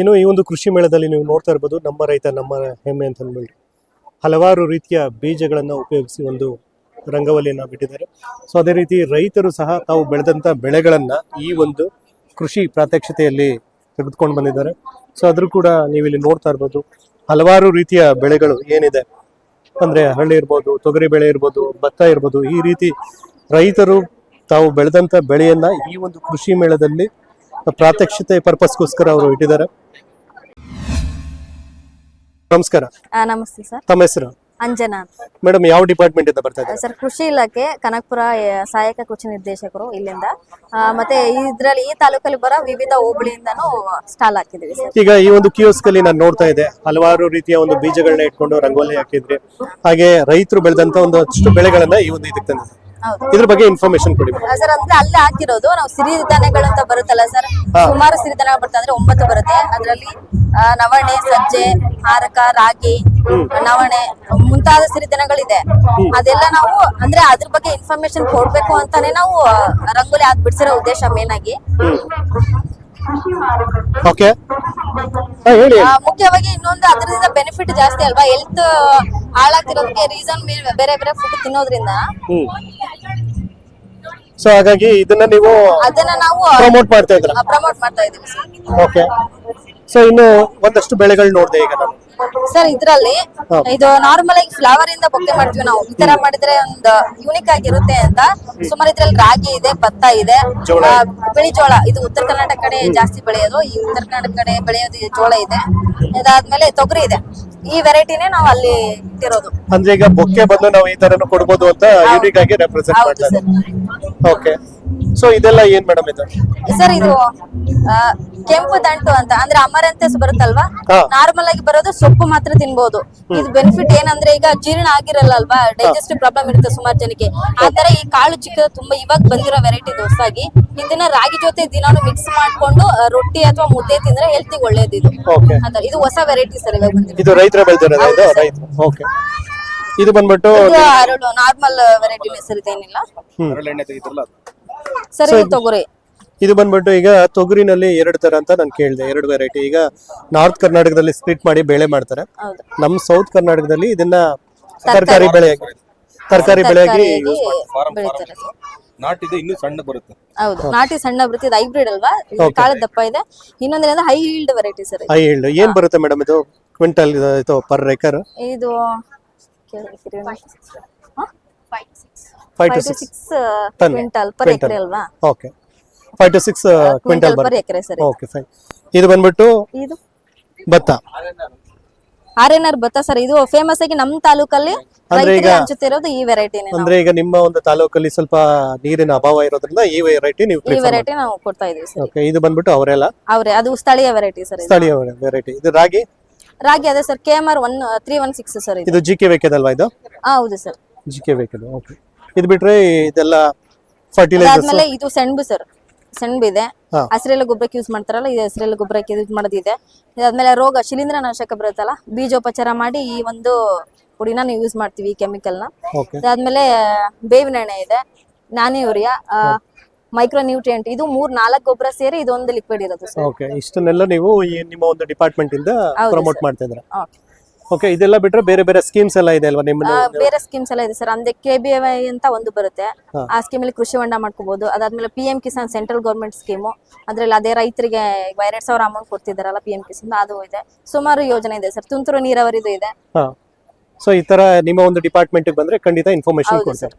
ಇನ್ನು ಈ ಒಂದು ಕೃಷಿ ಮೇಳದಲ್ಲಿ ನೀವು ನೋಡ್ತಾ ಇರ್ಬೋದು, ನಮ್ಮ ರೈತ, ನಮ್ಮ ಹೆಮ್ಮೆ ಅಂತ ಅಂದ್ಬಿಟ್ಟು ಹಲವಾರು ರೀತಿಯ ಬೀಜಗಳನ್ನು ಉಪಯೋಗಿಸಿ ಒಂದು ರಂಗವಲ್ಲಿಯನ್ನು ಬಿಟ್ಟಿದ್ದಾರೆ. ಸೊ ಅದೇ ರೀತಿ ರೈತರು ಸಹ ತಾವು ಬೆಳೆದಂಥ ಬೆಳೆಗಳನ್ನು ಈ ಒಂದು ಕೃಷಿ ಪ್ರಾತ್ಯಕ್ಷತೆಯಲ್ಲಿ ತೆಗೆದುಕೊಂಡು ಬಂದಿದ್ದಾರೆ. ಸೊ ಅದರೂ ಕೂಡ ನೀವಿಲ್ಲಿ ನೋಡ್ತಾ ಇರ್ಬೋದು, ಹಲವಾರು ರೀತಿಯ ಬೆಳೆಗಳು ಏನಿದೆ ಅಂದರೆ ಹಳ್ಳಿ ಇರ್ಬೋದು, ತೊಗರಿ ಬೆಳೆ ಇರ್ಬೋದು, ಭತ್ತ ಇರ್ಬೋದು, ಈ ರೀತಿ ರೈತರು ತಾವು ಬೆಳೆದಂಥ ಬೆಳೆಯನ್ನು ಈ ಒಂದು ಕೃಷಿ ಮೇಳದಲ್ಲಿ ಪ್ರಾತ್ಯಕ್ಷತೆ ಪರ್ಪಸ್ಗೋಸ್ಕರ ಅವರು ಇಟ್ಟಿದ್ದಾರೆ. ನಮಸ್ಕಾರ. ಆ, ನಮಸ್ತೆ ಸರ್. ತಮ್ಮ ಹೆಸರು? ಅಂಜನಾ ಮೇಡಮ್ ಯಾವ ಡಿಪಾರ್ಟ್ಮೆಂಟ್ ಇಂದ ಬರ್ತಾ ಇದ್ದಾರೆ? ಸರ್ ಕೃಷಿ ಇಲಾಖೆ ಕನಕಪುರ ಆ, ಸಹಾಯಕ ಕೃಷಿ ನಿರ್ದೇಶಕರು ಇಲ್ಲಿಂದ. ಆ, ಮತ್ತೆ ಇದ್ರಲ್ಲಿ ಈ ತಾಲೂಕಲ್ಲಿ ಬರೋ ವಿವಿಧ ಹೋಬಳಿಯಿಂದನೂ ಸ್ಟಾಲ್ ಹಾಕಿದೀವಿ ಸರ್. ಈಗ ಈ ಒಂದು ಕಿಯೋಸ್ಕ್ ಅಲ್ಲಿ ನಾನು ನೋಡ್ತಾ ಇದ್ದೆ. ಹಲವಾರು ರೀತಿಯ ಒಂದು ಬೀಜಗಳನ್ನ ಇಟ್ಕೊಂಡು ರಂಗೋಲಿ ಹಾಕಿದ್ರಿ. ಹಾಗೆ ರೈತರು ಬೆಳೆದಂತ ಒಂದಷ್ಟು ಬೆಳೆಗಳನ್ನ ಈ ಒಂದು ಇದಕ್ಕೆ ತಂದಿದ್ದಾರೆ. ಇದ್ರ ಬಗ್ಗೆ ಇನ್ಫಾರ್ಮೇಶನ್ ಕೊಡಿ ಸರ್ ಅಂದ್ರೆ ಅಲ್ಲೇ ಹಾಕಿರೋದು ನಾವು ಸಿರಿಧಾನ್ಯಗಳು ಅಂತ ಬರುತ್ತಲ್ಲ ಸರ್ ಸುಮಾರು ಸಿರಿಧಾನ್ಯ ಬರ್ತಾ ಅಂದ್ರೆ ಒಂಬತ್ತು ಬರುತ್ತೆ. ಅದರಲ್ಲಿ ನವಣೆ ಸಜ್ಜೆ ಹಾರಕ ರಾಗಿ ನವಣೆ ಮುಂತಾದ ಸಿರಿಧಾನ್ಯಗಳಿದೆ ಅದೆಲ್ಲ ನಾವು ಅಂದ್ರೆ ಅದ್ರ ಬಗ್ಗೆ ಇನ್ಫಾರ್ಮೇಶನ್ ಕೊಡ್ಬೇಕು ಅಂತಾನೆ ನಾವು ರಂಗೋಲಿ ಹಾಕಿ ಬಿಡ್ಸಿರೋ ಉದ್ದೇಶ ಮೇನ್ ಆಗಿ. ಓಕೆ ಹೇಳಿ ಆ, ಮುಖ್ಯವಾಗಿ ಇನ್ನೊಂದು ಅದರಿಂದ ಬೆನಿಫಿಟ್ ಜಾಸ್ತಿ ಅಲ್ವಾ? ಹೆಲ್ತ್ ಹಾಳಾಗ್ತಿರೋದಕ್ಕೆ ರೀಸನ್ ಬೇರೆ ಬೇರೆ ಫುಡ್ ತಿನ್ನೋದ್ರಿಂದ. ಹ್ಮ್. ಸೊ ಹಾಗಾಗಿ ಇದನ್ನ ನೀವು ಅದನ್ನ ನಾವು ಪ್ರಮೋಟ್ ಮಾಡ್ತಾ ಇದ್ರ ಪ್ರಮೋಟ್ ಮಾಡ್ತಾ ಇದೀವಿ ಓಕೆ ಸೊ ಇನ್ನು ಒಂದಷ್ಟು ಬೆಳೆಗಳು ನೋಡಿದೆ ಈಗ ನಾನು. ಸರ್ ಇದ್ರಲ್ಲಿ ಇದು ನಾರ್ಮಲ್ ಆಗಿ ಫ್ಲವರ್ ಇಂದ ಬೊಕ್ಕೆ ಮಾಡ್ತೀವಿ ನಾವು. ಈ ತರ ಮಾಡಿದ್ರೆ ಒಂದು ಯೂನಿಕ್ ಆಗಿರುತ್ತೆ ಅಂತ. ಸುಮಾರು ಇದ್ರಲ್ಲಿ ರಾಗಿ ಇದೆ ಭತ್ತ ಇದೆ. ಆ, ಬಿಳಿ ಜೋಳ. ಇದು ಉತ್ತರ ಕರ್ನಾಟಕ ಕಡೆ ಜಾಸ್ತಿ ಬೆಳೆಯೋದು. ಈ ಉತ್ತರ ಕರ್ನಾಟಕ ಕಡೆ ಬೆಳೆಯೋದು ಈ ಜೋಳ ಇದೆ. ಇದಾದ್ಮೇಲೆ ತೊಗರಿ ಇದೆ. ಈ ವೆರೈಟಿನೇ ನಾವು ಅಲ್ಲಿ ಇಟ್ಟಿರೋದು. ಅಂದ್ರೆ ಈಗ ಬೊಕ್ಕೆ ಬಂದು ನಾವು ಈ ತರನು ಕೊಡ್ಬೋದು ಅಂತ ಯೂನಿಕ್ ಆಗಿ ರೆಪ್ರೆಸೆಂಟ್ ಹೌದು ಮಾಡ್ತಾರೆ ಸರ್. ಓಕೆ ಸೊ ಇದೆಲ್ಲ ಏನ್ ಮೇಡಮ್ ಇದು? ಸರ್ ಇದು ಆ, ಕೆಂಪು ದಂಟು ಅಂತ ಅಂದ್ರೆ ಅಮರಂತೆಸ್ ಬರುತ್ತಲ್ವಾ? ಹಾ. ನಾರ್ಮಲ್ ಆಗಿ ಬರೋದು ಸೊಪ್ಪು ಮಾತ್ರ ತಿನ್ಬಹುದು ಇದು ಬೆನಿಫಿಟ್ ಏನಂದ್ರೆ ಈಗ ಜೀರ್ಣ ಆಗಿರಲ್ಲ ಅಲ್ವಾ ಡೈಜೆಸ್ಟಿವ್ ಪ್ರಾಬ್ಲಮ್ ಇರುತ್ತೆ ಸುಮಾರು ಜನಕ್ಕೆ. ಆ ತರ ಈ ಕಾಳು ಚಿಕ್ಕ ತುಂಬಾ ಇವಾಗ ಬಂದಿರೋ ವೆರೈಟಿ ಹೊಸದಾಗಿ ಇದನ್ನ ರಾಗಿ ಜೊತೆ ದಿನಾನು ಮಿಕ್ಸ್ ಮಾಡ್ಕೊಂಡು ಆ, ರೊಟ್ಟಿ ಅಥವಾ ಮುದ್ದೆ ತಿಂದ್ರೆ ಹೆಲ್ತಿಗೆ ಒಳ್ಳೇದು ಇದು. ಓಕೆ ಅಂತ ಇದು ಹೊಸ ವೆರೈಟಿ ಸರ್ ಇವಾಗ ಬಂದಿರೋದು. ಇದು ರೈತರ ಬೆಳೆದಿರೋದು ಇದು? ಹೌದು ರೈತರು. ಓಕೆ ಇದು ಬಂದ್ಬಿಟ್ಟು ಇದು ಅರಳು ನಾರ್ಮಲ್ ವೆರೈಟಿ ಹೆಸರು ಇದೇನಿಲ್ಲ. ಸರ್ ಇದು ತೊಗರಿ. ಇದು ಬಂದ್ಬಿಟ್ಟು ಈಗ ತೊಗರಿನಲ್ಲಿ ಎರಡು ತರ ಅಂತ ನಾನು ಕೇಳಿದೆ. ಎರಡು ವೆರೈಟಿ ಈಗ ನಾರ್ತ್ ಕರ್ನಾಟಕದಲ್ಲಿ ಸ್ಪ್ಲಿಟ್ ಮಾಡಿ ಬೆಳೆ ಮಾಡ್ತಾರೆ. ನಮ್ ನಮ್ಮ ಸೌತ್ ಕರ್ನಾಟಕದಲ್ಲಿ ಇದನ್ನ ತರಕಾರಿ. ಬೆಳೆ ತರಕಾರಿ ಬೆಳೆಯಾಗಿ. ನಾಟಿದೆ ಇನ್ನೂ ಸಣ್ಣ ಬರುತ್ತೆ. ಹೌದು. ನಾಟಿ ಸಣ್ಣ ಬರುತ್ತೆ. ಇದು ಹೈಬ್ರಿಡ್ ಅಲ್ವಾ? ಕಾಳು ದಪ್ಪ ಇದೆ. ಇನ್ನೊಂದೇನಂದ್ರೆ high yield variety sir high yield ಏನ್ ಬರುತ್ತೆ ಮೇಡಮ್ ಇದು? ಕ್ವಿಂಟಲ್ ಇದು ಪರ್ ಏಕರ್ ಇದು five to six six quintal per ಎಕರೆ ಅಲ್ವಾ? Okay five to six quintal per acre sir. Okay fine ಇದು ಬಂದ್ಬಿಟ್ಟು ಇದು? ಭತ್ತ. ಆರ್ ಎನ್ ಆರ್ ಭತ್ತ ಸರ್. ಇದು ಫೇಮಸ್ ಆಗಿ ನಮ್ಮ ತಾಲೂಕಲ್ಲಿ ಅಂದ್ರೆ ಈಗ- ಹಂಚುತ್ತಿರೋದು ಈ ವೆರೈಟಿನೇ ಅಂದ್ರೆ ಈಗ ನಿಮ್ಮ ಒಂದು ತಾಲೂಕಲ್ಲಿ ಸ್ವಲ್ಪ ನೀರಿನ ಅಭಾವ ಇರೋದ್ರಿಂದ ಈ ವೆರೈಟಿ ನೀವು ಈ ವೆರೈಟಿ ನಾವು ಕೊಡ್ತಾ ಇದೀವಿ ಸರ್. ಓಕೆ ಇದು ಬಂದ್ಬಿಟ್ಟು ಅವರೆಲ್ಲ? ಅವ್ರೆ ಅದು ಸ್ಥಳೀಯ ವೆರೈಟಿ ಸರ್ ಇದು. ಸ್ಥಳೀಯ ವೆರೈಟಿ ಇದು ರಾಗಿ? ರಾಗಿ ಅದೇ sir. K M R one three one six sir ಇದು. ಇದು ಜಿ ಕೆ ಬೇಕದಲ್ವಾ ಇದು? ಆ, ಹೌದು ಸರ್. ಜಿ ಕೆ ಬೇಕದು ಓಕೆ ಇದು ಬಿಟ್ರೆ ಇದೆಲ್ಲ ಫರ್ಟಿಲೈಸರ್ ಅದಾದ್ಮೇಲೆ ಇದು ಸೆಣಬು ಸರ್ ಸೆಣಬು ಇದೆ. ಹಾ. ಹಸಿರೆಲೆ ಗೊಬ್ಬರಕ್ಕೆ ಯೂಸ್ ಮಾಡ್ತಾರಲ್ಲ ಇದು ಹಸಿರೆಲೆ ಗೊಬ್ಬರಕ್ಕೆ ಯೂಸ್ ಮಾಡೋದಿದೆ. ಇದಾದ್ಮೇಲೆ ರೋಗ ಶಿಲೀಂಧ್ರನಾಶಕ ಬರುತ್ತಲ್ಲ ಬೀಜೋಪಚಾರ ಮಾಡಿ ಈ ಒಂದು ಪುಡಿನ ನಾವು ಯೂಸ್ ಮಾಡ್ತೀವಿ ಈ ಕೆಮಿಕಲ್ನ ಓಕೆ. ಇದಾದ್ಮೇಲೆ ಬೇವಿನ ಎಣ್ಣೆ ಇದೆ ನಾನೇ ಯೂರಿಯಾ ಮೈಕ್ರೋ ನ್ಯೂಟ್ರಿಯೆಂಟ್ ಇದು ಮೂರ್ ನಾಲ್ಕು ಗೊಬ್ಬರ ಸೇರಿ ಇದೊಂದು ಲಿಕ್ವಿಡ್ ಇರೋದು ಸರ್ ಓಕೆ. ಇಷ್ಟನ್ನೆಲ್ಲ ನೀವು ಈ ನಿಮ್ಮ ಒಂದು ಡಿಪಾರ್ಟ್ಮೆಂಟ್ ಇಂದ ಹೌದು ಪ್ರಮೋಟ್ ಮಾಡ್ತಾ ಇದ್ರ Okay. ಓಕೆ ಇದೆಲ್ಲ ಬಿಟ್ರೆ ಬೇರೆ ಬೇರೆ ಸ್ಕೀಮ್ಸ್ ಎಲ್ಲ ಇದೆ ಅಲ್ವಾ ನಿಮ್ಮ ಆ, ಬೇರೆ ಸ್ಕೀಮ್ಸ್ ಎಲ್ಲ ಇದೆ ಸರ್. ಅಂದ್ರೆ ಕೆ ಬಿ ವೈ ಅಂತ ಒಂದು ಬರುತ್ತೆ. ಆ ಸ್ಕೀಮ್ ಅಲ್ಲಿ ಕೃಷಿ ಹೊಂಡ ಮಾಡ್ಕೋಬಹುದು ಅದಾದ್ಮೇಲೆ P M Kisan central government scheme ಅದ್ರಲ್ಲಿ ಅದೇ ರೈತರಿಗೆ ಎರಡ್ ಸಾವಿರ ಅಮೌಂಟ್ ಕೊಡ್ತಿದಾರಲ್ಲ ಪಿ ಎಂ ಕಿಸಾನ್ ಅದು ಇದೆ. ಸುಮಾರು ಯೋಜನೆ ಇದೆ ಸರ್. ತುಂತುರು ನೀರಾವರಿದು ಇದೆ. ಹಾ. ಸೊ ಈ ತರ ನಿಮ್ಮ ಒಂದು ಡಿಪಾರ್ಟ್ಮೆಂಟ್ ಬಂದ್ರೆ ಖಂಡಿತ ಇನ್ಫಾರ್ಮೇಶನ್ ಕೊಡ್ತಾರೆ.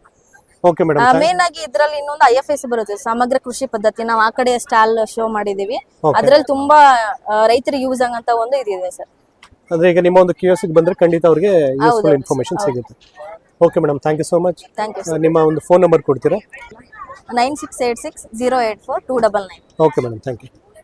ಓಕೆ ಮೇಡಮ್ ಮೇನ್ ಆಗಿ ಇದ್ರಲ್ಲಿ ಇನ್ನೊಂದು ಐ ಎಫ್ ಎಸ್ ಬರುತ್ತೆ ಸಮಗ್ರ ಕೃಷಿ ಪದ್ಧತಿ. ನಾವು ಆ ಕಡೆ ಸ್ಟಾಲ್ ಶೋ ಮಾಡಿದೀವಿ. ಅದ್ರಲ್ಲಿ ತುಂಬಾ ಆ, ರೈತರಿಗೆ ಯೂಸ್ ಆಗಂತ ಒಂದು ಇದಿದೆ ಸರ್. ಅಂದ್ರೆ ಈಗ ನಿಮ್ಮ ಒಂದು ಕ್ಯೂಸಿಗೆ ಬಂದ್ರೆ ಖಂಡಿತ ಅವ್ರಿಗೆ ಯೂಸ್ಫುಲ್. ಇನ್ಫಾರ್ಮೇಶನ್ ಸಿಗುತ್ತೆ. Okay madam thank you so much thank you ನಿಮ್ಮ ಒಂದು ಫೋನ್ ನಂಬರ್ ಕೊಡ್ತೀರಾ? Nine six eight six zero eight four two double nine. Okay madam thank you